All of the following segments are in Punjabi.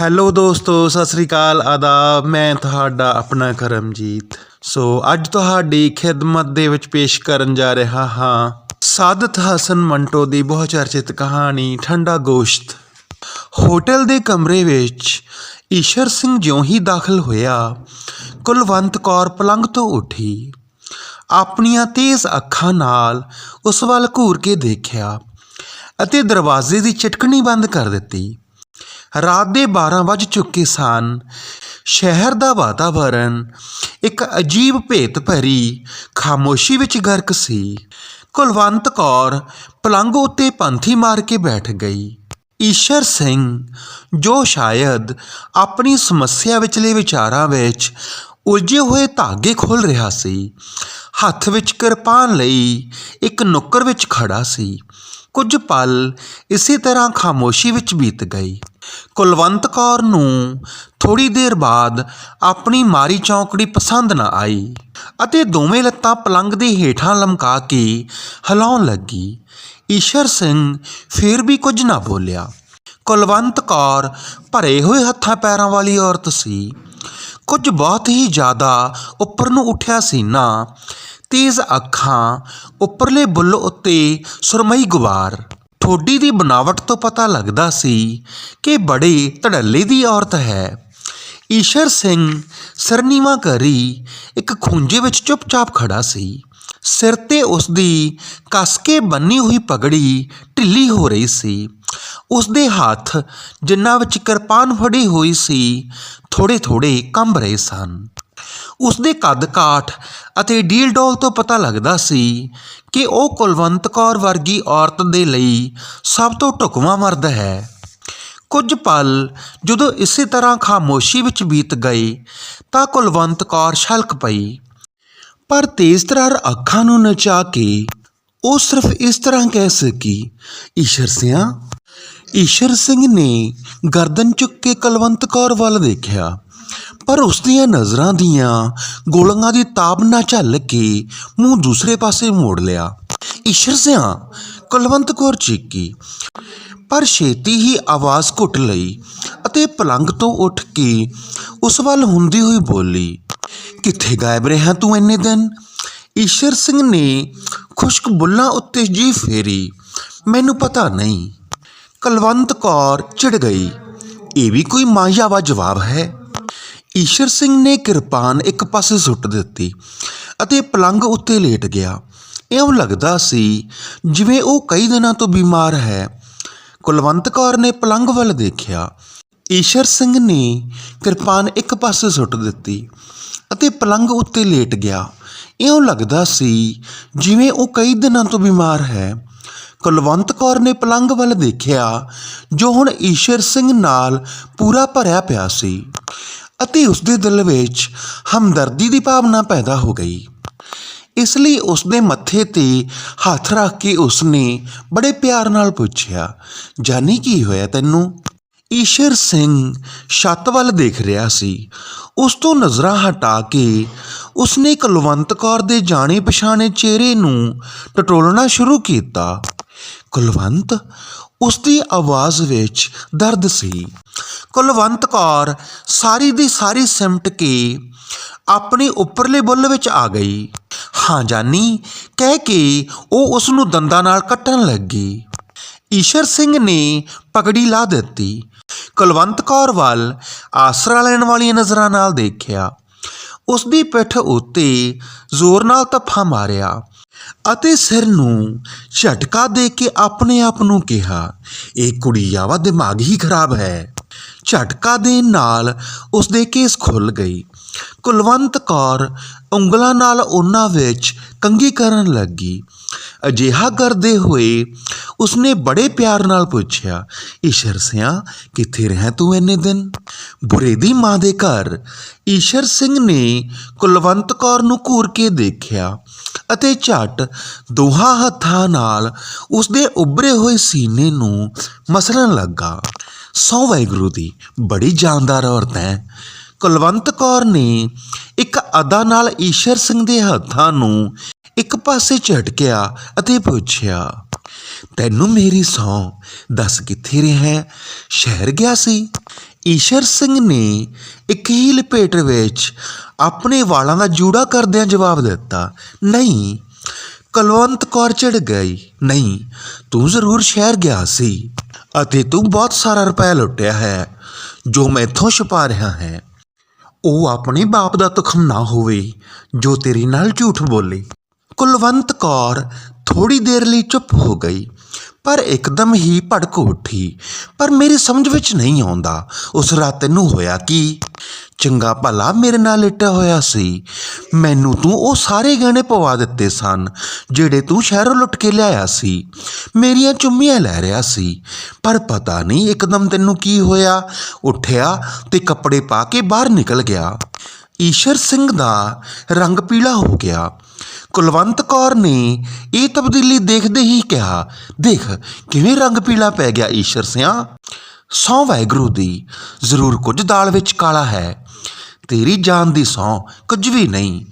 ਹੈਲੋ ਦੋਸਤੋ, ਸਤਿ ਸ੍ਰੀ ਅਕਾਲ, ਆਦਾਬ। ਮੈਂ ਤੁਹਾਡਾ ਆਪਣਾ ਕਰਮਜੀਤ। ਸੋ ਅੱਜ ਤੁਹਾਡੀ ਖਿਦਮਤ ਦੇ ਵਿੱਚ ਪੇਸ਼ ਕਰਨ ਜਾ ਰਿਹਾ ਹਾਂ ਸਾਦਤ ਹਸਨ ਮੰਟੋ ਦੀ ਬਹੁ ਚਰਚਿਤ ਕਹਾਣੀ, ਠੰਡਾ ਗੋਸ਼ਤ। ਹੋਟਲ ਦੇ ਕਮਰੇ ਵਿੱਚ ਈਸ਼ਰ ਸਿੰਘ ਜਿਉਂ ਹੀ ਦਾਖਲ ਹੋਇਆ, ਕੁਲਵੰਤ ਕੌਰ ਪਲੰਗ ਤੋਂ ਉੱਠੀ। ਆਪਣੀਆਂ ਤੇਜ਼ ਅੱਖਾਂ ਨਾਲ ਉਸ ਵੱਲ ਘੂਰ ਕੇ ਦੇਖਿਆ ਅਤੇ ਦਰਵਾਜ਼ੇ ਦੀ ਚਟਕਣੀ ਬੰਦ ਕਰ ਦਿੱਤੀ। ਰਾਤ ਦੇ 12 ਵੱਜ ਚੁੱਕੇ ਸਨ। ਸ਼ਹਿਰ ਦਾ ਵਾਤਾਵਰਣ ਇੱਕ ਅਜੀਬ ਭੇਤ ਭਰੀ, ਖਾਮੋਸ਼ੀ ਵਿੱਚ ਗਰਕ ਸੀ। ਕੁਲਵੰਤ ਕੌਰ ਪਲੰਘ ਉੱਤੇ ਪੰਥੀ ਮਾਰ ਕੇ ਬੈਠ ਗਈ। ਈਸ਼ਰ ਸਿੰਘ, ਜੋ ਸ਼ਾਇਦ ਆਪਣੀ ਸਮੱਸਿਆ ਵਿਚਲੇ ਵਿਚਾਰਾਂ ਵਿੱਚ ਉਲਝੇ ਹੋਏ ਧਾਗੇ ਖੋਲ ਰਿਹਾ ਸੀ, ਹੱਥ ਵਿੱਚ ਕਿਰਪਾਨ ਲਈ ਇੱਕ ਨੁੱਕਰ ਵਿੱਚ ਖੜਾ ਸੀ। ਕੁਝ ਪਲ ਇਸੇ ਤਰ੍ਹਾਂ ਖਾਮੋਸ਼ੀ ਵਿੱਚ ਬੀਤ ਗਈ। ਕੁਲਵੰਤ ਕੌਰ ਨੂੰ ਥੋੜੀ ਦੇਰ ਬਾਅਦ ਆਪਣੀ ਮਾਰੀ ਚੌਂਕੜੀ ਪਸੰਦ ਨਾ ਆਈ ਅਤੇ ਦੋਵੇਂ ਲੱਤਾਂ ਪਲੰਗ ਦੇ ਹੇਠਾਂ ਲਮਕਾ ਕੇ ਹਿਲਾਉਣ ਲੱਗੀ। ਈਸ਼ਰ ਸਿੰਘ ਫੇਰ ਵੀ ਕੁਝ ਨਾ ਬੋਲਿਆ। ਕੁਲਵੰਤ ਕੌਰ ਭਰੇ ਹੋਏ ਹੱਥਾਂ ਪੈਰਾਂ ਵਾਲੀ ਔਰਤ ਸੀ। ਕੁਝ ਬਹੁਤ ਹੀ ਜ਼ਿਆਦਾ ਉੱਪਰ ਨੂੰ ਉੱਠਿਆ ਸੀਨਾ ਤੇਜ਼ ਅੱਖਾਂ ਉੱਪਰਲੇ ਬੁੱਲ ਉੱਤੇ ਸੁਰਮਈ ਗੁਬਾਰ। ਠੋਡੀ ਦੀ ਬਨਾਵਟ ਤੋਂ ਪਤਾ ਲੱਗਦਾ ਸੀ ਕਿ ਬੜੇ ਧੜੱਲੇ ਦੀ ਔਰਤ ਹੈ। ਈਸ਼ਰ ਸਿੰਘ ਸਰਨੀਵਾ ਕਰੀ ਇੱਕ ਖੁੰਝੇ ਵਿੱਚ ਚੁੱਪਚਾਪ ਖੜਾ ਸੀ। ਸਿਰ ਤੇ ਉਸ ਦੀ ਕੱਸ ਕੇ ਬੰਨੀ ਹੋਈ ਪਗੜੀ ਢਿੱਲੀ ਹੋ ਰਹੀ ਸੀ। ਉਸ ਦੇ ਹੱਥ ਜਿਨ੍ਹਾਂ ਵਿੱਚ ਕਿਰਪਾਨ ਫੜੀ ਹੋਈ ਸੀ ਥੋੜੇ ਥੋੜੇ ਕੰਬ ਰਹੇ ਸਨ। ਉਸ ਦੇ ਕੱਦ ਕਾਠ ਅਤੇ ਡੀਲ ਡੋਲ ਤੋਂ ਪਤਾ ਲੱਗਦਾ ਸੀ ਕਿ ਉਹ ਕੁਲਵੰਤ ਕੌਰ ਵਰਗੀ ਔਰਤ ਦੇ ਲਈ ਸਭ ਤੋਂ ਢੁਕਵਾਂ ਮਰਦ ਹੈ। ਕੁਝ ਪਲ ਜਦੋਂ ਇਸੇ ਤਰ੍ਹਾਂ ਖਾਮੋਸ਼ੀ ਵਿੱਚ ਬੀਤ ਗਏ ਤਾਂ ਕੁਲਵੰਤ ਕੌਰ ਛਲਕ ਪਈ। ਪਰ ਤੇਜ਼ ਤਰਾਰ ਅੱਖਾਂ ਨੂੰ ਨਚਾ ਕੇ ਉਹ ਸਿਰਫ ਇਸ ਤਰ੍ਹਾਂ ਕਹਿ ਸਕੀ, ਈਸ਼ਰ ਸਿਆਂ, ਈਸ਼ਰ ਸਿੰਘ ਨੇ ਗਰਦਨ ਚੁੱਕ ਕੇ ਕੁਲਵੰਤ ਕੌਰ ਵੱਲ ਦੇਖਿਆ। ਪਰ ਉਸ ਦੀਆਂ ਨਜ਼ਰਾਂ ਦੀਆਂ ਗੋਲੰਗਾਂ ਦੀ ਤਾਬ ਨਾ ਝੱਲ ਕੇ ਮੂੰਹ ਦੂਸਰੇ ਪਾਸੇ ਮੋੜ ਲਿਆ। ਈਸ਼ਰ ਸਿਆਂ, ਕੁਲਵੰਤ ਕੌਰ ਚੀਕੀ, ਪਰ ਛੇਤੀ ਹੀ ਆਵਾਜ਼ ਘੁੱਟ ਲਈ ਅਤੇ ਪਲੰਗ ਤੋਂ ਉੱਠ ਕੇ ਉਸ ਵੱਲ ਹੁੰਦੀ ਹੋਈ ਬੋਲੀ, ਕਿੱਥੇ ਗਾਇਬ ਰਿਹਾ ਤੂੰ ਇੰਨੇ ਦਿਨ? ਈਸ਼ਰ ਸਿੰਘ ਨੇ ਖੁਸ਼ਕ ਬੁੱਲਾਂ ਉੱਤੇ ਜੀ ਫੇਰੀ, ਮੈਨੂੰ ਪਤਾ ਨਹੀਂ। ਕੁਲਵੰਤ ਕੌਰ ਚਿੜ ਗਈ, ਇਹ ਵੀ ਕੋਈ ਮਾਇਆਵਾ ਜਵਾਬ ਹੈ? ਈਸ਼ਰ ਸਿੰਘ ਨੇ ਕਿਰਪਾਨ ਇੱਕ ਪਾਸੇ ਸੁੱਟ ਦਿੱਤੀ ਅਤੇ ਪਲੰਗ ਉੱਤੇ ਲੇਟ ਗਿਆ। ਇਉਂ ਲੱਗਦਾ ਸੀ ਜਿਵੇਂ ਉਹ ਕਈ ਦਿਨਾਂ ਤੋਂ ਬਿਮਾਰ ਹੈ। ਕੁਲਵੰਤ ਕੌਰ ਨੇ ਪਲੰਗ ਵੱਲ ਦੇਖਿਆ। ਈਸ਼ਰ ਸਿੰਘ ਨੇ ਕਿਰਪਾਨ ਇੱਕ ਪਾਸੇ ਸੁੱਟ ਦਿੱਤੀ ਅਤੇ ਪਲੰਗ ਉੱਤੇ ਲੇਟ ਗਿਆ। ਇਉਂ ਲੱਗਦਾ ਸੀ ਜਿਵੇਂ ਉਹ ਕਈ ਦਿਨਾਂ ਤੋਂ ਬਿਮਾਰ ਹੈ। ਕੁਲਵੰਤ ਕੌਰ ਨੇ ਪਲੰਗ ਵੱਲ ਦੇਖਿਆ ਜੋ ਹੁਣ ਈਸ਼ਰ ਸਿੰਘ ਨਾਲ ਪੂਰਾ ਭਰਿਆ ਪਿਆ ਸੀ। ਅਤੇ ਉਸ ਦੇ ਦਿਲ ਵਿੱਚ ਹਮਦਰਦੀ ਦੀ ਭਾਵਨਾ ਪੈਦਾ ਹੋ ਗਈ। ਇਸ ਲਈ ਉਸ ਦੇ ਮੱਥੇ ਤੇ ਹੱਥ ਰੱਖ ਕੇ ਉਸਨੇ ਬੜੇ ਪਿਆਰ ਨਾਲ ਪੁੱਛਿਆ, ਜਾਨੀ ਕੀ ਹੋਇਆ ਤੈਨੂੰ? ਈਸ਼ਰ ਸਿੰਘ ਛੱਤ ਵੱਲ ਦੇਖ ਰਿਹਾ ਸੀ। ਉਸ ਤੋਂ ਨਜ਼ਰਾਂ ਹਟਾ ਕੇ ਉਸਨੇ ਕੁਲਵੰਤ ਕੌਰ ਦੇ ਜਾਣੇ ਪਛਾਣੇ ਚਿਹਰੇ ਨੂੰ ਟਟੋਲਣਾ ਸ਼ੁਰੂ ਕੀਤਾ। ਕੁਲਵੰਤ ਉਸ ਦੀ ਆਵਾਜ਼ ਵਿੱਚ ਦਰਦ ਸੀ। ਕੁਲਵੰਤ ਕੌਰ ਸਾਰੀ ਦੀ ਸਾਰੀ ਸਿਮਟ ਕੇ ਆਪਣੇ ਉੱਪਰਲੇ ਬੁੱਲ ਵਿੱਚ ਆ ਗਈ। ਹਾਂ ਜਾਨੀ, ਕਹਿ ਕੇ ਉਹ ਉਸ ਨੂੰ ਦੰਦਾਂ ਨਾਲ ਕੱਟਣ ਲੱਗੀ। ਈਸ਼ਰ ਸਿੰਘ ਨੇ ਪਗੜੀ ਲਾ ਦਿੱਤੀ। ਕੁਲਵੰਤ ਕੌਰ ਵੱਲ ਆਸਰਾ ਲੈਣ ਵਾਲੀਆਂ ਨਜ਼ਰਾਂ ਨਾਲ ਦੇਖਿਆ। ਉਸ ਦੀ ਪਿੱਠ ਉੱਤੇ ਜ਼ੋਰ ਨਾਲ ਧੱਫਾ ਮਾਰਿਆ। ਅਤੇ ਸਿਰ ਨੂੰ ਝਟਕਾ ਦੇ ਕੇ ਆਪਣੇ ਆਪ ਨੂੰ ਕਿਹਾ, ਇਹ ਕੁੜੀ ਆਵਾ ਦਿਮਾਗ ਹੀ ਖਰਾਬ ਹੈ। ਝਟਕਾ ਦੇਣ ਨਾਲ ਉਸ ਦੇ ਕੇਸ ਖੁੱਲ ਗਈ। ਕੁਲਵੰਤ ਕੌਰ ਉਂਗਲਾਂ ਨਾਲ ਉਹਨਾਂ ਵਿੱਚ ਕੰਗੀ ਕਰਨ ਲੱਗੀ। ਅਜਿਹਾ ਕਰਦੇ ਹੋਏ ਉਸਨੇ ਬੜੇ ਪਿਆਰ ਨਾਲ ਪੁੱਛਿਆ, ਈਸ਼ਰ ਸਿਆਂ, ਕਿੱਥੇ ਰਹਿ ਤੂੰ ਇੰਨੇ ਦਿਨ? ਬੁਰੇ ਦੀ ਮਾਂ ਦੇ ਘਰ। ਈਸ਼ਰ ਸਿੰਘ ਨੇ ਕੁਲਵੰਤ ਕੌਰ ਨੂੰ ਘੂਰ ਕੇ ਦੇਖਿਆ ਅਤੇ ਝਟ ਦੋਹਾਂ ਹੱਥਾਂ ਨਾਲ ਉਸਦੇ ਉੱਭਰੇ ਹੋਏ ਸੀਨੇ ਨੂੰ ਮਸਲਣ ਲੱਗਾ। ਸੌ ਵਾਹਿਗੁਰੂ ਦੀ, ਬੜੀ ਜਾਨਦਾਰ ਔਰਤ ਹੈ। ਕੁਲਵੰਤ ਕੌਰ ਨੇ ਇੱਕ ਅਦਾ ਨਾਲ ਈਸ਼ਰ ਸਿੰਘ ਦੇ ਹੱਥਾਂ ਨੂੰ ਇੱਕ ਪਾਸੇ ਝਟਕਿਆ ਅਤੇ ਪੁੱਛਿਆ, ਤੈਨੂੰ ਮੇਰੀ ਸੌ ਦੱਸ ਕਿੱਥੇ ਰਿਹਾ ਸ਼ਹਿਰ ਗਿਆ ਸੀ? ਈਸ਼ਰ ਸਿੰਘ ਨੇ ਇੱਕ ਹੀ ਲਪੇਟ ਵਿੱਚ ਆਪਣੇ ਵਾਲਾਂ ਦਾ ਜੂੜਾ ਕਰਦਿਆਂ ਜਵਾਬ ਦਿੱਤਾ, ਨਹੀਂ, ਕੁਲਵੰਤ ਕੌਰ ਚੜ ਗਈ। ਨਹੀਂ, ਤੂੰ ਜ਼ਰੂਰ ਸ਼ਹਿਰ ਗਿਆ ਸੀ ਅਤੇ ਤੂੰ ਬਹੁਤ ਸਾਰਾ ਰੁਪਏ ਲੁੱਟਿਆ ਹੈ ਜੋ ਮੈਥੋਂ ਛੁਪਾ ਰਿਹਾ ਹੈ। ਉਹ ਆਪਣੇ ਬਾਪ ਦਾ ਤੁਖਮ ਨਾ ਹੋਵੇ ਜੋ ਤੇਰੇ ਨਾਲ ਝੂਠ ਬੋਲੇ। ਕੁਲਵੰਤ ਕੌਰ ਥੋੜੀ ਦੇਰ ਲਈ ਚੁੱਪ ਹੋ ਗਈ, ਪਰ ਇੱਕਦਮ ਹੀ ਭੜਕ ਉੱਠੀ। ਪਰ ਮੇਰੀ ਸਮਝ ਵਿੱਚ ਨਹੀਂ ਆਉਂਦਾ, ਉਸ ਰਾਤ ਤੈਨੂੰ ਹੋਇਆ ਕੀ? ਚੰਗਾ ਭਲਾ ਮੇਰੇ ਨਾਲ ਲਿਟਿਆ ਹੋਇਆ ਸੀ। ਮੈਨੂੰ ਤੂੰ ਉਹ ਸਾਰੇ ਗਹਿਣੇ ਪਵਾ ਦਿੱਤੇ ਸਨ, ਜਿਹੜੇ ਤੂੰ ਸ਼ਹਿਰੋਂ ਲੁੱਟ ਕੇ ਲਿਆਇਆ ਸੀ। ਮੇਰੀਆਂ ਚੁੰਮੀਆਂ ਲੈ ਰਿਹਾ ਸੀ। ਪਰ ਪਤਾ ਨਹੀਂ ਇੱਕਦਮ ਤੈਨੂੰ ਕੀ ਹੋਇਆ। ਉੱਠਿਆ ਤੇ ਕੱਪੜੇ ਪਾ ਕੇ ਬਾਹਰ ਨਿਕਲ ਗਿਆ। ਈਸ਼ਰ ਸਿੰਘ ਦਾ ਰੰਗ ਪੀਲਾ ਹੋ ਗਿਆ। ਕੁਲਵੰਤ ਕੌਰ ਨੇ ਇਹ ਤਬਦੀਲੀ ਦੇਖਦੇ ਹੀ ਕਿਹਾ, ਦੇਖ, ਕਿਵੇਂ ਰੰਗ ਪੀਲਾ ਪੈ ਗਿਆ ਈਸ਼ਰ ਸਿਆ। ਸੌ ਵਾਹਿਗੁਰੂ ਦੀ, ਜ਼ਰੂਰ ਕੁਝ ਦਾਲ ਵਿੱਚ ਕਾਲਾ ਹੈ। ਤੇਰੀ ਜਾਨ ਦੀ ਸੌ ਕੁਝ ਵੀ ਨਹੀਂ।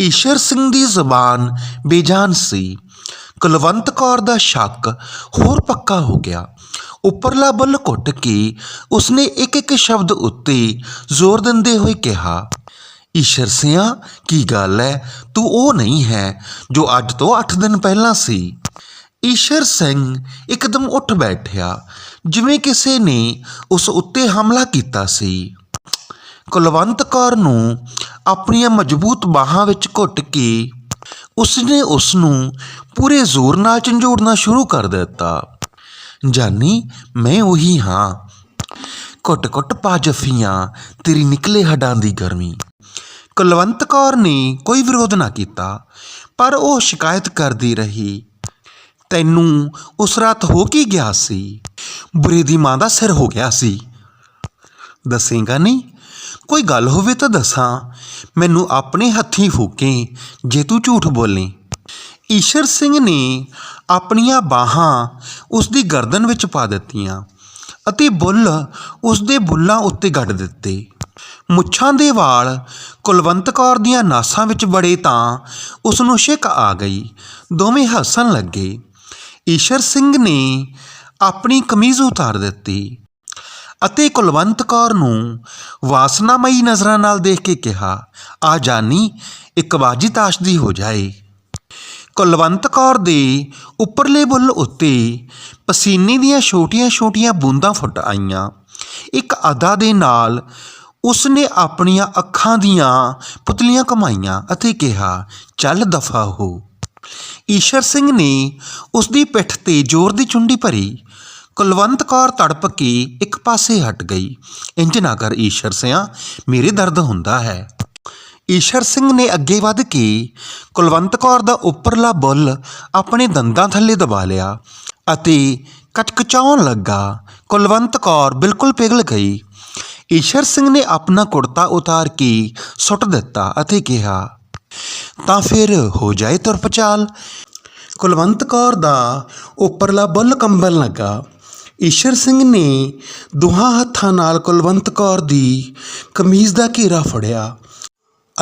ਈਸ਼ਰ ਸਿੰਘ ਦੀ ਜ਼ਬਾਨ ਬੇਜਾਨ ਸੀ। ਕੁਲਵੰਤ ਕੌਰ ਦਾ ਸ਼ੱਕ ਹੋਰ ਪੱਕਾ ਹੋ ਗਿਆ। ਉੱਪਰਲਾ ਬੁੱਲ ਘੁੱਟ ਕੇ ਉਸਨੇ ਇੱਕ ਇੱਕ ਸ਼ਬਦ ਉੱਤੇ ਜ਼ੋਰ ਦਿੰਦੇ ਹੋਏ ਕਿਹਾ ਇਸ਼ਰਸਿਆਂ ਕੀ ਗੱਲ ਹੈ ਤੂੰ ਉਹ ਨਹੀਂ ਹੈ ਜੋ ਅੱਜ ਤੋਂ 8 ਦਿਨ ਪਹਿਲਾਂ ਸੀ। ਈਸ਼ਰ ਸਿੰਘ ਇੱਕਦਮ ਉੱਠ ਬੈਠਿਆ, ਜਿਵੇਂ ਕਿਸੇ ਨੇ ਉਸ ਉੱਤੇ ਹਮਲਾ ਕੀਤਾ ਸੀ। ਕੁਲਵੰਤ ਕੌਰ ਨੂੰ ਆਪਣੀਆਂ ਮਜ਼ਬੂਤ ਬਾਹਾਂ ਵਿੱਚ ਘੁੱਟ ਕੇ ਉਸਨੇ ਉਸ ਨੂੰ ਪੂਰੇ ਜ਼ੋਰ ਨਾਲ ਝੰਜੋੜਨਾ ਸ਼ੁਰੂ ਕਰ ਦਿੱਤਾ। ਜਾਨੀ, ਮੈਂ ਉਹੀ ਹਾਂ। ਘੁੱਟ ਘੁੱਟ ਪਾ ਜਫੀਆਂ, ਤੇਰੀ ਨਿਕਲੇ ਹੱਡਾਂ ਦੀ ਗਰਮੀ। ਕੁਲਵੰਤ ਕੌਰ ਨੇ ਕੋਈ ਵਿਰੋਧ ਨਾ ਕੀਤਾ, ਪਰ ਉਹ ਸ਼ਿਕਾਇਤ ਕਰਦੀ ਰਹੀ। ਤੈਨੂੰ ਉਸ ਰਾਤ ਹੋ ਕੀ ਗਿਆ ਸੀ? ਬੁਰੇ ਦੀ ਮਾਂ ਦਾ ਸਿਰ ਹੋ ਗਿਆ ਸੀ। ਦੱਸੇਗਾ ਨਹੀਂ? ਕੋਈ ਗੱਲ ਹੋਵੇ ਤਾਂ ਦੱਸਾਂ। ਮੈਨੂੰ ਆਪਣੇ ਹੱਥੀਂ ਫੂਕੇ ਜੇ ਤੂੰ ਝੂਠ ਬੋਲੇ। ਈਸ਼ਰ ਸਿੰਘ ਨੇ ਆਪਣੀਆਂ ਬਾਹਾਂ ਉਸ ਦੀ ਗਰਦਨ ਵਿੱਚ ਪਾ ਦਿੱਤੀਆਂ। ਅਤੇ ਬੁੱਲ ਉਸ ਦੇ ਬੁੱਲਾਂ ਉੱਤੇ ਗੱਡ ਦਿੱਤੇ। ਮੁੱਛਾਂ ਦੇ ਵਾਲ ਕੁਲਵੰਤ ਕੌਰ ਦੀਆਂ ਨਾਸਾਂ ਵਿੱਚ ਬੜੇ ਤਾਂ ਉਸ ਨੂੰ ਸ਼ਿਕ ਆ ਗਈ। ਦੋਵੇਂ ਹੱਸਣ ਲੱਗੇ। ਈਸ਼ਰ ਸਿੰਘ ਨੇ ਆਪਣੀ ਕਮੀਜ਼ ਉਤਾਰ ਦਿੱਤੀ ਅਤੇ ਕੁਲਵੰਤ ਕੌਰ ਨੂੰ ਵਾਸਨਾਮਈ ਨਜ਼ਰਾਂ ਨਾਲ ਦੇਖ ਕੇ ਕਿਹਾ, ਆ ਜਾਨੀ, ਇੱਕ ਬਾਜੀ ਤਾਸ਼ ਦੀ ਹੋ ਜਾਏ। ਕੁਲਵੰਤ ਕੌਰ ਦੇ ਉੱਪਰਲੇ ਬੁੱਲ ਉੱਤੇ ਪਸੀਨੇ ਦੀਆਂ ਛੋਟੀਆਂ-ਛੋਟੀਆਂ ਬੂੰਦਾਂ ਫੁੱਟ ਆਈਆਂ। ਇੱਕ ਅਦਾ ਦੇ ਨਾਲ ਉਸਨੇ ਆਪਣੀਆਂ ਅੱਖਾਂ ਦੀਆਂ ਪੁਤਲੀਆਂ ਕਮਾਈਆਂ ਅਤੇ ਕਿਹਾ, ਚੱਲ ਦਫਾ ਹੋ। ਈਸ਼ਰ ਸਿੰਘ ਨੇ ਉਸ ਦੀ ਪਿੱਠ ਤੇ ਜ਼ੋਰ ਦੀ ਚੁੰਡੀ ਭਰੀ। ਕੁਲਵੰਤ ਕੌਰ ਤੜਪ ਕੇ ਇੱਕ ਪਾਸੇ ਹਟ ਗਈ। ਇੰਜ ਨਾ ਕਰ ਈਸ਼ਰ ਸਿਆ, ਮੇਰੇ ਦਰਦ ਹੁੰਦਾ ਹੈ। ਈਸ਼ਰ ਸਿੰਘ ਨੇ ਅੱਗੇ ਵੱਧ ਕੇ ਕੁਲਵੰਤ ਕੌਰ ਦਾ ਉੱਪਰਲਾ ਬੁੱਲ ਆਪਣੇ ਦੰਦਾਂ ਥੱਲੇ ਦਬਾ ਲਿਆ ਅਤੇ ਕਚਕਚਾਉਣ ਲੱਗਾ। ਕੁਲਵੰਤ ਕੌਰ ਬਿਲਕੁਲ ਪਿਘਲ ਗਈ। ਈਸ਼ਰ ਸਿੰਘ ਨੇ ਆਪਣਾ ਕੁੜਤਾ ਉਤਾਰ ਕੇ ਸੁੱਟ ਦਿੱਤਾ ਅਤੇ ਕਿਹਾ, ਤਾਂ ਫਿਰ ਹੋ ਜਾਏ ਤੁਰਪਚਾਲ ਕੁਲਵੰਤ ਕੌਰ ਦਾ ਉੱਪਰਲਾ ਬੁੱਲ ਕੰਬਣ ਲੱਗਾ। ਈਸ਼ਰ ਸਿੰਘ ਨੇ ਦੋਹਾਂ ਹੱਥਾਂ ਨਾਲ ਕੁਲਵੰਤ ਕੌਰ ਦੀ ਕਮੀਜ਼ ਦਾ ਘੇਰਾ ਫੜਿਆ।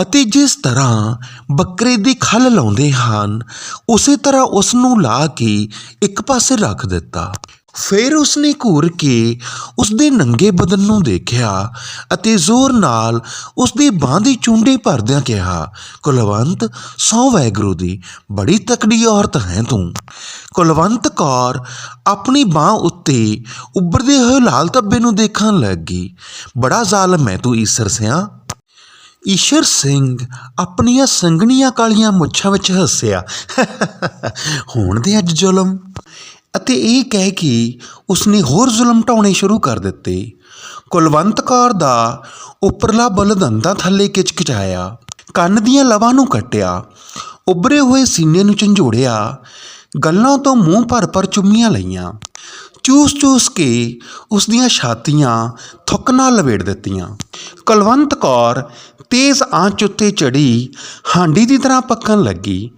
ਅਤੇ ਜਿਸ ਤਰ੍ਹਾਂ ਬੱਕਰੇ ਦੀ ਖੱਲ ਲਾਉਂਦੇ ਹਨ, ਉਸੇ ਤਰ੍ਹਾਂ ਉਸ ਨੂੰ ਲਾ ਕੇ ਇੱਕ ਪਾਸੇ ਰੱਖ ਦਿੱਤਾ। ਫਿਰ ਉਸਨੇ ਘੂਰ ਕੇ ਉਸ ਦੇ ਨੰਗੇ ਬਦਨ ਨੂੰ ਦੇਖਿਆ ਅਤੇ ਜ਼ੋਰ ਨਾਲ ਉਸ ਦੀ ਬਾਂਹ ਦੀ ਚੁੰਡੀ ਭਰਦਿਆਂ ਕਿਹਾ, ਕੁਲਵੰਤ, ਸੌ ਵੈਗਰੂ ਦੀ, ਬੜੀ ਤਕੜੀ ਔਰਤ ਹੈ ਤੂੰ। ਕੁਲਵੰਤ ਕੌਰ ਆਪਣੀ ਬਾਹ ਉੱਤੇ ਉੱਭਰਦੇ ਹੋਏ ਲਾਲ ਧੱਬੇ ਨੂੰ ਦੇਖਣ ਲੱਗੀ ਬੜਾ ਜ਼ਾਲਮ ਹੈ ਤੂੰ ਈਸਰ ਸਿਆ। ਈਸ਼ਰ ਸਿੰਘ ਆਪਣੀਆਂ ਸੰਗਣੀਆਂ ਕਾਲੀਆਂ ਮੁੱਛਾਂ ਵਿੱਚ ਹੱਸਿਆ। ਹੋਣ ਦੇ ਅੱਜ ਜ਼ੁਲਮ। ਅਤੇ ਇਹ ਕਹਿ ਕੇ ਉਸਨੇ ਹੋਰ ਜ਼ੁਲਮ ਢਾਉਣੇ ਸ਼ੁਰੂ ਕਰ ਦਿੱਤੇ। ਕੁਲਵੰਤ ਕੌਰ ਦਾ ਉੱਪਰਲਾ ਬੁੱਲ ਦੰਦਾਂ ਥੱਲੇ ਕਿਚਕਿਚਾਇਆ। ਕੰਨ ਦੀਆਂ ਲਵਾਂ ਨੂੰ ਕੱਟਿਆ। ਉੱਭਰੇ ਹੋਏ ਸੀਨੇ ਨੂੰ ਝੰਜੋੜਿਆ। ਗੱਲਾਂ ਤੋਂ ਮੂੰਹ ਭਰ ਭਰ ਚੁੰਮੀਆਂ ਲਈਆਂ। ਚੂਸ-ਚੂਸ ਕੇ ਉਸ ਦੀਆਂ ਛਾਤੀਆਂ ਥੁੱਕ ਨਾਲ ਲਵੇੜ ਦਿੱਤੀਆਂ। ਕੁਲਵੰਤ ਕੌਰ ਤੇਜ਼ ਆਂਚ ਉੱਤੇ ਚੜੀ ਹਾਂਡੀ ਦੀ ਤਰ੍ਹਾਂ ਪੱਕਣ ਲੱਗੀ।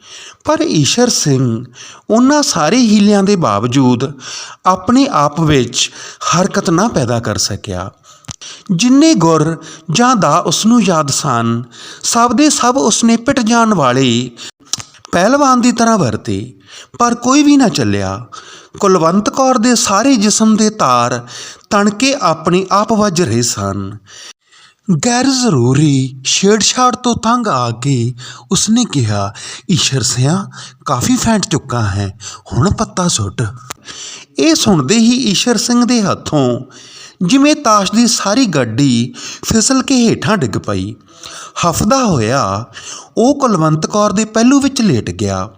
ਪਰ ਈਸ਼ਰ ਸਿੰਘ ਉਹਨਾਂ ਸਾਰੇ ਹੀਲਿਆਂ ਦੇ ਬਾਵਜੂਦ ਆਪਣੇ ਆਪ ਵਿੱਚ ਹਰਕਤ ਨਾ ਪੈਦਾ ਕਰ ਸਕਿਆ। ਜਿੰਨੇ ਗੁਰ ਜਾਂ ਦਾ ਉਸ ਨੂੰ ਯਾਦ ਸਨ, ਸਭ ਦੇ ਸਭ ਉਸਨੇ ਪਿਟ ਜਾਣ ਵਾਲੇ ਪਹਿਲਵਾਨ ਦੀ ਤਰ੍ਹਾਂ ਵਰਤੇ, ਪਰ ਕੋਈ ਵੀ ਨਾ ਚੱਲਿਆ। ਕੁਲਵੰਤ ਕੌਰ ਦੇ ਸਾਰੇ ਜਿਸਮ ਦੇ ਤਾਰ ਤਣਕੇ ਆਪਣੇ ਆਪ ਵੱਜ ਰਹੇ ਸਨ। ਗੈਰ ਜ਼ਰੂਰੀ ਛੇੜਛਾੜ ਤੋਂ ਤੰਗ ਆ ਕੇ ਉਸਨੇ ਕਿਹਾ, ਈਸ਼ਰ ਸਿਆ, ਕਾਫੀ ਫੈਂਟ ਚੁੱਕਾ ਹੈ, ਹੁਣ ਪੱਤਾ ਸੁੱਟ। ਇਹ ਸੁਣਦੇ ਹੀ ਈਸ਼ਰ ਸਿੰਘ ਦੇ ਹੱਥੋਂ ਜਿਵੇਂ ਤਾਸ਼ ਦੀ ਸਾਰੀ ਗੱਡੀ ਫਿਸਲ ਕੇ ਹੇਠਾਂ ਡਿੱਗ ਪਈ। ਹਫਦਾ ਹੋਇਆ ਉਹ ਕੁਲਵੰਤ ਕੌਰ ਦੇ ਪਹਿਲੂ ਵਿੱਚ ਲੇਟ ਗਿਆ।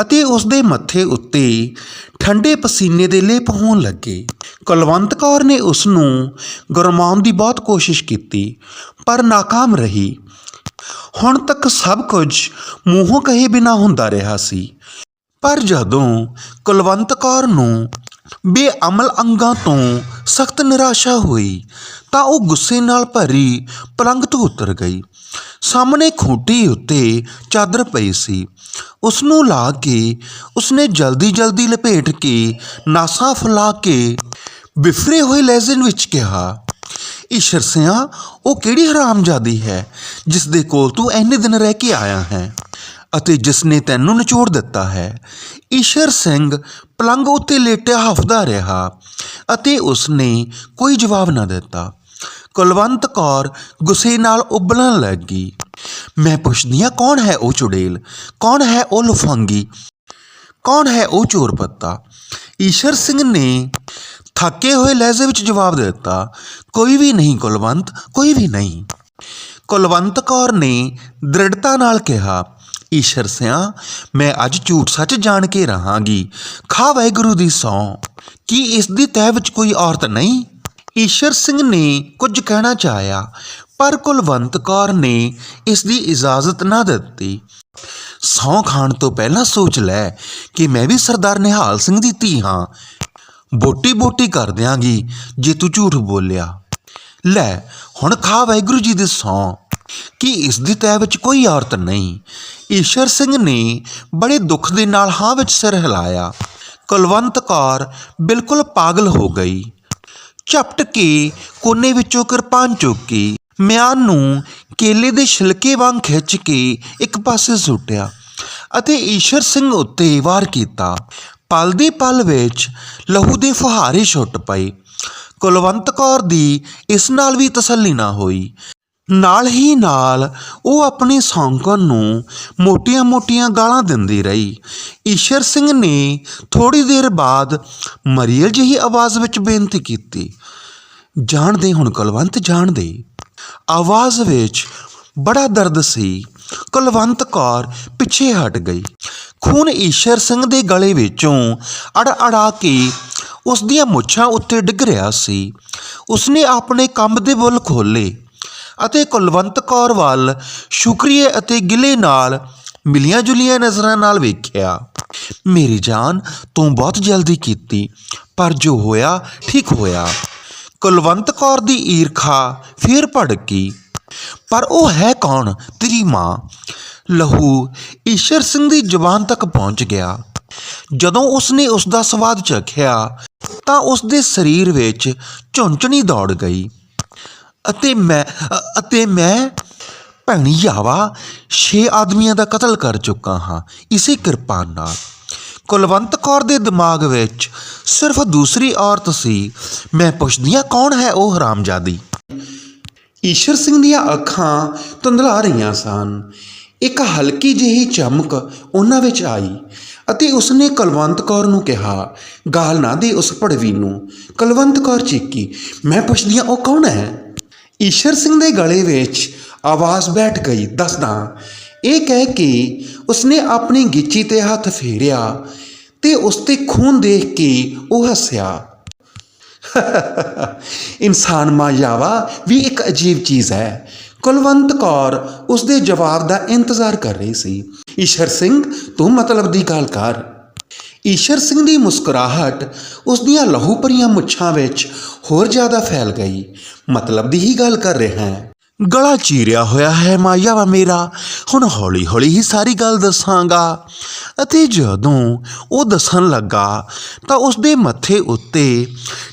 ਅਤੇ ਉਸ ਦੇ ਮੱਥੇ ਉੱਤੇ ਠੰਡੇ ਪਸੀਨੇ ਦੇ ਲੇਪ ਹੋਣ ਲੱਗੇ। ਕੁਲਵੰਤ ਕੌਰ ਨੇ ਉਸ ਨੂੰ ਗਰਮਾਉਣ ਦੀ ਬਹੁਤ ਕੋਸ਼ਿਸ਼ ਕੀਤੀ, ਪਰ ਨਾਕਾਮ ਰਹੀ। ਹੁਣ ਤੱਕ ਸਭ ਕੁਝ ਮੂੰਹੋਂ ਕਹੇ ਬਿਨਾ ਹੁੰਦਾ ਰਿਹਾ ਸੀ। ਪਰ ਜਦੋਂ ਕੁਲਵੰਤ ਕੌਰ ਨੂੰ ਬੇਅਮਲ ਅੰਗਾਂ ਤੋਂ ਸਖਤ ਨਿਰਾਸ਼ਾ ਹੋਈ ਤਾਂ ਉਹ ਗੁੱਸੇ ਨਾਲ ਭਰੀ ਪਲੰਗ ਤੋਂ ਉਤਰ ਗਈ। ਸਾਹਮਣੇ ਖੂਟੀ ਉੱਤੇ ਚਾਦਰ ਪਈ ਸੀ। ਉਸ ਨੂੰ ਲਾ ਕੇ ਉਸਨੇ ਜਲਦੀ ਜਲਦੀ ਲਪੇਟ ਕੇ ਨਾਸਾਂ ਫੁਲਾ ਕੇ ਬਿਫਰੇ ਹੋਏ ਲਹਿਜ਼ੇ ਵਿੱਚ ਕਿਹਾ, ਈਸ਼ਰ ਸਿਆ, ਉਹ ਕਿਹੜੀ ਹਰਾਮਜ਼ਾਦੀ ਹੈ ਜਿਸ ਦੇ ਕੋਲ ਤੂੰ ਇੰਨੇ ਦਿਨ ਰਹਿ ਕੇ ਆਇਆ ਹੈ ਅਤੇ ਜਿਸ ਨੇ ਤੈਨੂੰ ਨਿਚੋੜ ਦਿੱਤਾ ਹੈ? ਈਸ਼ਰ ਸਿੰਘ ਪਲੰਗ ਉੱਤੇ ਲੇਟਿਆ ਹਫਦਾ ਰਿਹਾ ਅਤੇ ਉਸਨੇ ਕੋਈ ਜਵਾਬ ਨਾ ਦਿੱਤਾ। ਕੁਲਵੰਤ ਕੌਰ ਗੁੱਸੇ ਨਾਲ ਉਬਲਣ ਲੱਗੀ। ਮੈਂ ਪੁੱਛਦੀ ਹਾਂ, ਕੌਣ ਹੈ ਉਹ ਚੁੜੇਲ? ਕੌਣ ਹੈ ਉਹ ਲਫੰਗੀ? ਕੌਣ ਹੈ ਉਹ ਚੋਰ ਪੱਤਾ ਈਸ਼ਰ ਸਿੰਘ ਨੇ ਥੱਕੇ ਹੋਏ ਲਹਿਜ਼ੇ ਵਿੱਚ ਜਵਾਬ ਦਿੱਤਾ, ਕੋਈ ਵੀ ਨਹੀਂ ਕੁਲਵੰਤ, ਕੋਈ ਵੀ ਨਹੀਂ। ਕੁਲਵੰਤ ਕੌਰ ਨੇ ਦ੍ਰਿੜਤਾ ਨਾਲ ਕਿਹਾ, ਈਸ਼ਰ ਸਿਆ, ਮੈਂ ਅੱਜ ਝੂਠ ਸੱਚ ਜਾਣ ਕੇ ਰਹਾਂਗੀ। ਖਾ ਵਾਹਿਗੁਰੂ ਦੀ ਸੌ। ਕੀ ਇਸ ਦੀ ਤਹਿ ਵਿੱਚ ਕੋਈ ਔਰਤ ਨਹੀਂ? ਈਸ਼ਰ ਸਿੰਘ ਨੇ ਕੁਝ ਕਹਿਣਾ ਚਾਹਿਆ, ਪਰ ਕੁਲਵੰਤ ਕੌਰ ਨੇ ਇਸ ਦੀ ਇਜਾਜ਼ਤ ਨਾ ਦਿੱਤੀ। ਸੌ ਖਾਣ ਤੋਂ ਪਹਿਲਾਂ ਸੋਚ ਲੈ ਕਿ ਮੈਂ ਵੀ ਸਰਦਾਰ ਨਿਹਾਲ ਸਿੰਘ ਦੀ ਧੀ ਹਾਂ। ਬੋਟੀ ਬੋਟੀ ਕਰ ਦਿਆਂਗੀ ਜੇ ਤੂੰ ਝੂਠ ਬੋਲਿਆ। ਲੈ, ਹੁਣ ਖਾ ਵਾਹਿਗੁਰੂ ਜੀ ਦੀ ਸੌ ਕਿ ਇਸ ਦੀ ਤਹਿ ਵਿੱਚ ਕੋਈ ਔਰਤ ਨਹੀਂ? ਈਸ਼ਰ ਸਿੰਘ ਨੇ ਬੜੇ ਦੁੱਖ ਦੇ ਨਾਲ ਹਾਂ ਵਿੱਚ ਸਿਰ ਹਿਲਾਇਆ। ਕੁਲਵੰਤ ਕੌਰ ਬਿਲਕੁਲ ਪਾਗਲ ਹੋ ਗਈ। ਝਪਟ ਕੇ ਕੋਨੇ ਵਿੱਚੋਂ ਕਿਰਪਾਨ ਚੁੱਕ। ਕੇ ਮਿਆਨ ਨੂੰ ਕੇਲੇ ਦੇ ਛਿਲਕੇ ਵਾਂਗ ਖਿੱਚ ਕੇ ਇੱਕ ਪਾਸੇ ਸੁੱਟਿਆ ਅਤੇ ਈਸ਼ਰ ਸਿੰਘ ਉੱਤੇ ਵਾਰ ਕੀਤਾ। ਪਲ ਦੀ ਪਲ ਵਿੱਚ ਲਹੂ ਦੇ ਫੁਹਾਰੇ ਛੁੱਟ ਪਏ। ਕੁਲਵੰਤ ਕੌਰ ਦੀ ਇਸ ਨਾਲ ਵੀ ਤਸੱਲੀ ਨਾ ਹੋਈ। ਨਾਲ ਹੀ ਨਾਲ ਉਹ ਆਪਣੀ ਸੌਂਕਣ ਨੂੰ ਮੋਟੀਆਂ-ਮੋਟੀਆਂ ਗਾਲਾਂ ਦਿੰਦੀ ਰਹੀ। ਈਸ਼ਰ ਸਿੰਘ ਨੇ ਥੋੜੀ ਦੇਰ ਬਾਅਦ ਮਰੀਅਲ ਜਿਹੀ ਆਵਾਜ਼ ਵਿੱਚ ਬੇਨਤੀ ਕੀਤੀ ਜਾਣਦੇ ਹੁਣ ਕੁਲਵੰਤ ਜਾਣਦੇ ਆਵਾਜ਼ ਵਿੱਚ ਬੜਾ ਦਰਦ ਸੀ। ਕੁਲਵੰਤ ਕੌਰ ਪਿੱਛੇ ਹਟ ਗਈ। ਖੂਨ ਈਸ਼ਰ ਸਿੰਘ ਦੇ ਗਲੇ ਵਿੱਚੋਂ ਅੜ ਅੜਾ ਕੇ ਉਸ ਦੀਆਂ ਮੁੱਛਾਂ ਉੱਤੇ ਡਿੱਗ ਰਿਹਾ ਸੀ। ਉਸਨੇ ਆਪਣੇ ਕੰਬ ਦੇ ਬੁੱਲ ਖੋਲੇ ਅਤੇ ਕੁਲਵੰਤ ਕੌਰ ਵੱਲ ਸ਼ੁਕਰੀਏ ਅਤੇ ਗਿਲੇ ਨਾਲ ਮਿਲੀਆਂ ਜੁਲੀਆਂ ਨਜ਼ਰਾਂ ਨਾਲ ਵੇਖਿਆ। ਮੇਰੀ ਜਾਨ, ਤੂੰ ਬਹੁਤ ਜਲਦੀ ਕੀਤੀ, ਪਰ ਜੋ ਹੋਇਆ, ਠੀਕ ਹੋਇਆ ਕੁਲਵੰਤ ਕੌਰ ਦੀ ਈਰਖਾ ਫੇਰ ਭੜਕੀ। ਪਰ ਉਹ ਹੈ ਕੌਣ? ਤੇਰੀ ਮਾਂ? ਲਹੂ ਈਸ਼ਰ ਸਿੰਘ ਦੀ ਜ਼ੁਬਾਨ ਤੱਕ ਪਹੁੰਚ ਗਿਆ। ਜਦੋਂ ਉਸਨੇ ਉਸ ਦਾ ਸਵਾਦ ਚਖਿਆ, ਤਾਂ ਉਸ ਦੇ ਸਰੀਰ ਵਿੱਚ ਝੁੰਝਣੀ ਦੌੜ ਗਈ। ਅਤੇ ਮੈਂ ਅਤੇ ਮੈਂ ਭੈਣੀ ਯਾਵਾ ਛੇ ਆਦਮੀਆਂ ਦਾ ਕਤਲ ਕਰ ਚੁੱਕਾ ਹਾਂ। ਇਸੇ ਕਿਰਪਾਨ ਨਾਲ। ਕੁਲਵੰਤ ਕੌਰ ਦੇ ਦਿਮਾਗ ਵਿੱਚ ਸਿਰਫ ਦੂਸਰੀ ਔਰਤ ਸੀ। ਮੈਂ ਪੁੱਛਦੀ ਹਾਂ, ਕੌਣ ਹੈ ਉਹ ਹਰਾਮਜ਼ਾਦੀ? ਈਸ਼ਰ ਸਿੰਘ ਦੀਆਂ ਅੱਖਾਂ ਧੁੰਦਲਾ ਰਹੀਆਂ ਸਨ। ਇੱਕ ਹਲਕੀ ਜਿਹੀ ਚਮਕ ਉਹਨਾਂ ਵਿੱਚ ਆਈ ਅਤੇ ਉਸਨੇ ਕੁਲਵੰਤ ਕੌਰ ਨੂੰ ਕਿਹਾ, ਗਾਲ ਨਾ ਦੇ ਉਸ ਭੜਵੀ ਨੂੰ। ਕੁਲਵੰਤ ਕੌਰ ਚੀਕੀ। ਮੈਂ ਪੁੱਛਦੀ ਹਾਂ, ਉਹ ਕੌਣ ਹੈ? ਈਸ਼ਰ ਸਿੰਘ ਦੇ ਗਲੇ ਵਿੱਚ ਆਵਾਜ਼ ਬੈਠ ਗਈ, ਦੱਸਦਾ, ਇਹ ਕਹਿ ਕੇ ਉਸਨੇ ਆਪਣੀ ਗਿੱਚੀ ਤੇ ਹੱਥ ਫੇਰਿਆ ਤੇ ਉਸ ਤੇ ਖੂਨ ਦੇਖ ਕੇ ਉਹ ਹੱਸਿਆ। ਇਨਸਾਨ ਮਾਇਆਵਾ ਵੀ ਇੱਕ ਅਜੀਬ ਚੀਜ਼ ਹੈ। ਕੁਲਵੰਤ ਕੌਰ ਉਸ ਦੇ ਜਵਾਬ ਦਾ ਇੰਤਜ਼ਾਰ ਕਰ ਰਹੀ ਸੀ। ਈਸ਼ਰ ਸਿੰਘ, ਤੂੰ ਮਤਲਬ ਦੀ ਗੱਲ ਕਰ। ਈਸ਼ਰ ਸਿੰਘ ਦੀ ਮੁਸਕਰਾਹਟ ਉਸ ਦੀਆਂ ਲਹੂ ਭਰੀਆਂ ਮੁੱਛਾਂ ਵਿੱਚ ਹੋਰ ਜ਼ਿਆਦਾ ਫੈਲ ਗਈ। ਮਤਲਬ ਦੀ ਹੀ ਗੱਲ ਕਰ ਰਿਹਾ ਹੈ। ਗਲਾ ਚੀਰਿਆ ਹੋਇਆ ਹੈ ਮਾਇਆਵਾ ਮੇਰਾ, ਹੁਣ ਹੌਲੀ ਹੌਲੀ ਹੀ ਸਾਰੀ ਗੱਲ ਦੱਸਾਂਗਾ। ਅਤੇ ਜਦੋਂ ਉਹ ਦੱਸਣ ਲੱਗਾ ਤਾਂ ਉਸ ਦੇ ਮੱਥੇ ਉੱਤੇ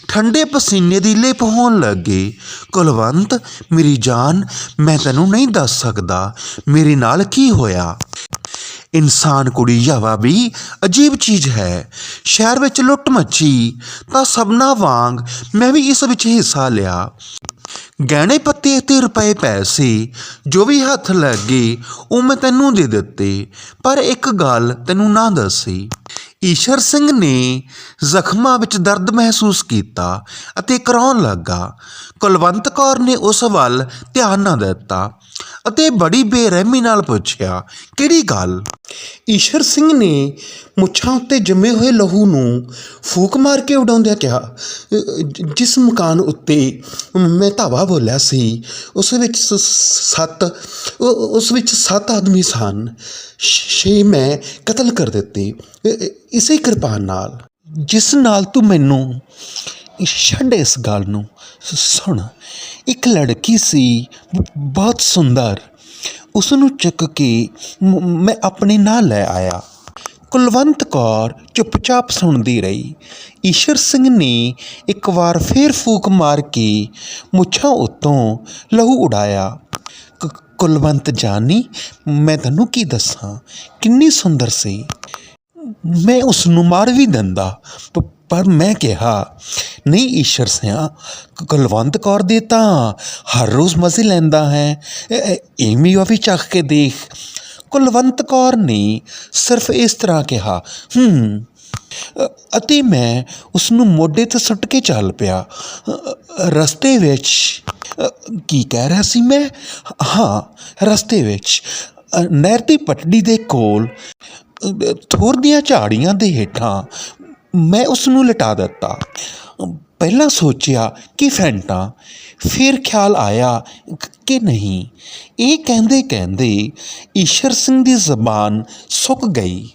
ਠੰਡੇ ਪਸੀਨੇ ਦੀ ਲੇਪ ਹੋਣ ਲੱਗੇ। ਕੁਲਵੰਤ, ਮੇਰੀ ਜਾਨ, ਮੈਂ ਤੈਨੂੰ ਨਹੀਂ ਦੱਸ ਸਕਦਾ। ਮੇਰੇ ਨਾਲ ਕੀ ਹੋਇਆ? ਇਨਸਾਨ ਕੁੜੀ ਯਾਵਾ ਵੀ ਅਜੀਬ ਚੀਜ਼ ਹੈ। ਸ਼ਹਿਰ ਵਿੱਚ ਲੁੱਟ ਮੱਚੀ, ਤਾਂ ਸਭਨਾ ਵਾਂਗ ਮੈਂ ਵੀ ਇਸ ਵਿੱਚ ਹਿੱਸਾ ਲਿਆ। ਗਹਿਣੇ ਪੱਤੇ ਅਤੇ ਰੁਪਏ ਪੈਸੇ, ਜੋ ਵੀ ਹੱਥ ਲੱਗੇ, ਉਹ ਮੈਂ ਤੈਨੂੰ ਦੇ ਦਿੱਤੇ, ਪਰ ਇੱਕ ਗੱਲ ਤੈਨੂੰ ਨਾ ਦੱਸੀ। ਈਸ਼ਰ ਸਿੰਘ ਨੇ ਜ਼ਖਮਾਂ ਵਿੱਚ ਦਰਦ ਮਹਿਸੂਸ ਕੀਤਾ ਅਤੇ ਕਰਾਉਣ ਲੱਗਾ। ਕੁਲਵੰਤ ਕੌਰ ਨੇ ਉਸ ਵੱਲ ਧਿਆਨ ਨਾ ਦਿੱਤਾ। ਅਤੇ ਬੜੀ ਬੇਰਹਿਮੀ ਨਾਲ ਪੁੱਛਿਆ, ਕਿਹੜੀ ਗੱਲ? ਈਸ਼ਰ ਸਿੰਘ ਨੇ ਮੁੱਛਾਂ ਉੱਤੇ ਜੰਮੇ ਹੋਏ ਲਹੂ ਨੂੰ ਫੂਕ ਮਾਰ ਕੇ ਉਡਾਉਂਦਿਆਂ ਕਿਹਾ ਜਿਸ ਮਕਾਨ ਉੱਤੇ ਮੈਂ ਧਾਵਾ ਬੋਲਿਆ ਸੀ, ਉਸ ਵਿੱਚ ਸ- ਸੱਤ ਉਸ ਵਿੱਚ ਸੱਤ ਆਦਮੀ ਸਨ। ਛੇ ਮੈਂ ਕਤਲ ਕਰ ਦਿੱਤੇ। ਇਸੇ ਕਿਰਪਾਨ ਨਾਲ। ਜਿਸ ਨਾਲ ਤੂੰ ਮੈਨੂੰ ਛੱਡ ਇਸ ਗੱਲ ਨੂੰ। ਸੁਣ, ਇੱਕ ਲੜਕੀ ਸੀ, ਬਹੁਤ ਸੁੰਦਰ। ਉਸ ਨੂੰ ਚੁੱਕ ਕੇ ਮੈਂ ਆਪਣੇ ਨਾਲ ਲੈ ਆਇਆ। ਕੁਲਵੰਤ ਕੌਰ ਚੁੱਪਚਾਪ ਸੁਣਦੀ ਰਹੀ। ਈਸ਼ਰ ਸਿੰਘ ਨੇ ਇੱਕ ਵਾਰ ਫੇਰ ਫੂਕ ਮਾਰ ਕੇ ਮੁੱਛਾਂ ਉੱਤੋਂ ਲਹੂ ਉਡਾਇਆ। ਕ- ਕੁਲਵੰਤ ਜਾਨੀ, ਮੈਂ ਤੈਨੂੰ ਕੀ ਦੱਸਾਂ? ਕਿੰਨੀ ਸੁੰਦਰ ਸੀ। ਮੈਂ ਉਸ ਨੂੰ ਮਾਰ ਵੀ ਦਿੰਦਾ। ਪਰ ਮੈਂ ਕਿਹਾ, ਨਹੀਂ ਈਸ਼ਰ ਸਿਆ ਕੁਲਵੰਤ ਕੌਰ ਦੇ ਤਾਂ ਹਰ ਰੋਜ਼ ਮਜ਼ੇ ਲੈਂਦਾ ਹੈ। ਐਵੇਂ ਉਹ ਵੀ ਚੱਖ ਕੇ ਦੇਖ। ਕੁਲਵੰਤ ਕੌਰ ਨੇ ਸਿਰਫ ਇਸ ਤਰ੍ਹਾਂ ਕਿਹਾ, ਹੂੰ ਅਤੇ ਮੈਂ ਉਸ ਨੂੰ ਮੋਢੇ ਤੇ ਸੁੱਟ ਕੇ ਚੱਲ ਪਿਆ। ਰਸਤੇ ਵਿੱਚ ਕੀ ਕਹਿ ਰਿਹਾ ਸੀ ਮੈਂ? ਹਾਂ, ਰਸਤੇ ਵਿੱਚ ਨਹਿਰ ਦੀ ਪਟੜੀ ਦੇ ਕੋਲ ਥੋਰ ਦੀਆਂ ਝਾੜੀਆਂ ਦੇ ਹੇਠਾਂ ਮੈਂ ਉਸ ਨੂੰ ਲਟਾ ਦਿੱਤਾ। ਪਹਿਲਾਂ ਸੋਚਿਆ ਕਿ ਫੈਂਟਾਂ, ਫਿਰ ਖਿਆਲ ਆਇਆ ਕਿ ਨਹੀਂ। ਇਹ ਕਹਿੰਦੇ ਕਹਿੰਦੇ ਈਸ਼ਰ ਸਿੰਘ ਦੀ ਜ਼ਬਾਨ ਸੁੱਕ ਗਈ।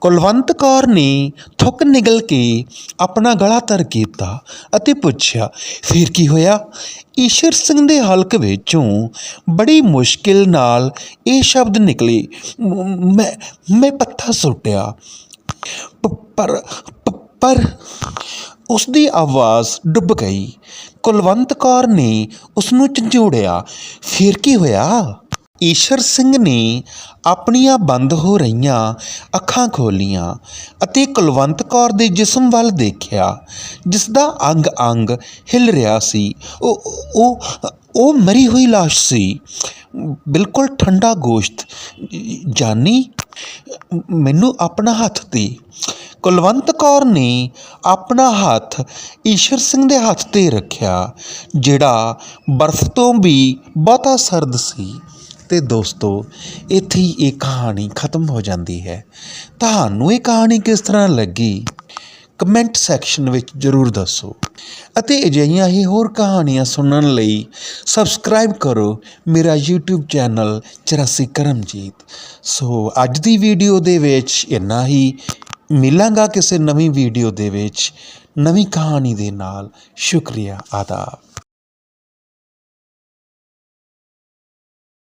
ਕੁਲਵੰਤ ਕੌਰ ਨੇ ਥੁੱਕ ਨਿਗਲ ਕੇ ਆਪਣਾ ਗਲਾ ਤਰ ਕੀਤਾ ਅਤੇ ਪੁੱਛਿਆ, ਫਿਰ ਕੀ ਹੋਇਆ? ਈਸ਼ਰ ਸਿੰਘ ਦੇ ਹਲਕ ਵਿੱਚੋਂ ਬੜੀ ਮੁਸ਼ਕਿਲ ਨਾਲ ਇਹ ਸ਼ਬਦ ਨਿਕਲੇ। ਮੈਂ ਮੈਂ ਪੱਥਾ ਸੁੱਟਿਆ। ਪਰ ਪ- ਪਰ ਉਸ ਦੀ ਆਵਾਜ਼ ਡੁੱਬ ਗਈ। ਕੁਲਵੰਤ ਕੌਰ ਨੇ ਉਸ ਨੂੰ ਝੰਜੋੜਿਆ। ਫਿਰ ਕੀ ਹੋਇਆ? ਈਸ਼ਰ ਸਿੰਘ ਨੇ ਆਪਣੀਆਂ ਬੰਦ ਹੋ ਰਹੀਆਂ ਅੱਖਾਂ ਖੋਲੀਆਂ ਅਤੇ ਕੁਲਵੰਤ ਕੌਰ ਦੇ ਜਿਸਮ ਵੱਲ ਦੇਖਿਆ ਜਿਸ ਦਾ ਅੰਗ ਅੰਗ ਹਿਲ ਰਿਹਾ ਸੀ। ਉਹ ਉਹ ਉਹ ਮਰੀ ਹੋਈ ਲਾਸ਼ ਸੀ। ਬਿਲਕੁਲ ਠੰਡਾ ਗੋਸ਼ਤ। ਜਾਨੀ, ਮੈਨੂੰ ਆਪਣਾ ਹੱਥ ਦੇ। ਕੁਲਵੰਤ ਕੌਰ ਨੇ ਆਪਣਾ ਹੱਥ ਈਸ਼ਰ ਸਿੰਘ ਦੇ ਹੱਥ ਤੇ ਰੱਖਿਆ, ਜਿਹੜਾ ਬਰਫ਼ ਤੋਂ ਵੀ ਬਹੁਤਾ ਸਰਦ ਸੀ। ਤੇ ਦੋਸਤੋ, ਇੱਥੇ ਹੀ ਇਹ ਕਹਾਣੀ ਖਤਮ ਹੋ ਜਾਂਦੀ ਹੈ। ਤੁਹਾਨੂੰ ਇਹ ਕਹਾਣੀ ਕਿਸ ਤਰ੍ਹਾਂ ਲੱਗੀ? ਕਮੈਂਟ ਸੈਕਸ਼ਨ ਵਿੱਚ ਜਰੂਰ ਦੱਸੋ। ਅਤੇ ਅਜਿਹੀਆਂ ਹੀ ਹੋਰ ਕਹਾਣੀਆਂ ਸੁਣਨ ਲਈ ਸਬਸਕ੍ਰਾਈਬ ਕਰੋ ਮੇਰਾ YouTube ਚੈਨਲ 84 ਕਰਮਜੀਤ। ਸੋ ਅੱਜ ਦੀ ਵੀਡੀਓ ਦੇ ਵਿੱਚ ਇੰਨਾ ਹੀ। ਮਿਲਾਂਗਾ ਕਿਸੇ ਨਵੀਂ ਵੀਡੀਓ ਦੇ ਵਿੱਚ ਨਵੀਂ ਕਹਾਣੀ ਦੇ ਨਾਲ। ਸ਼ੁਕਰੀਆ, ਆਦਾਬ।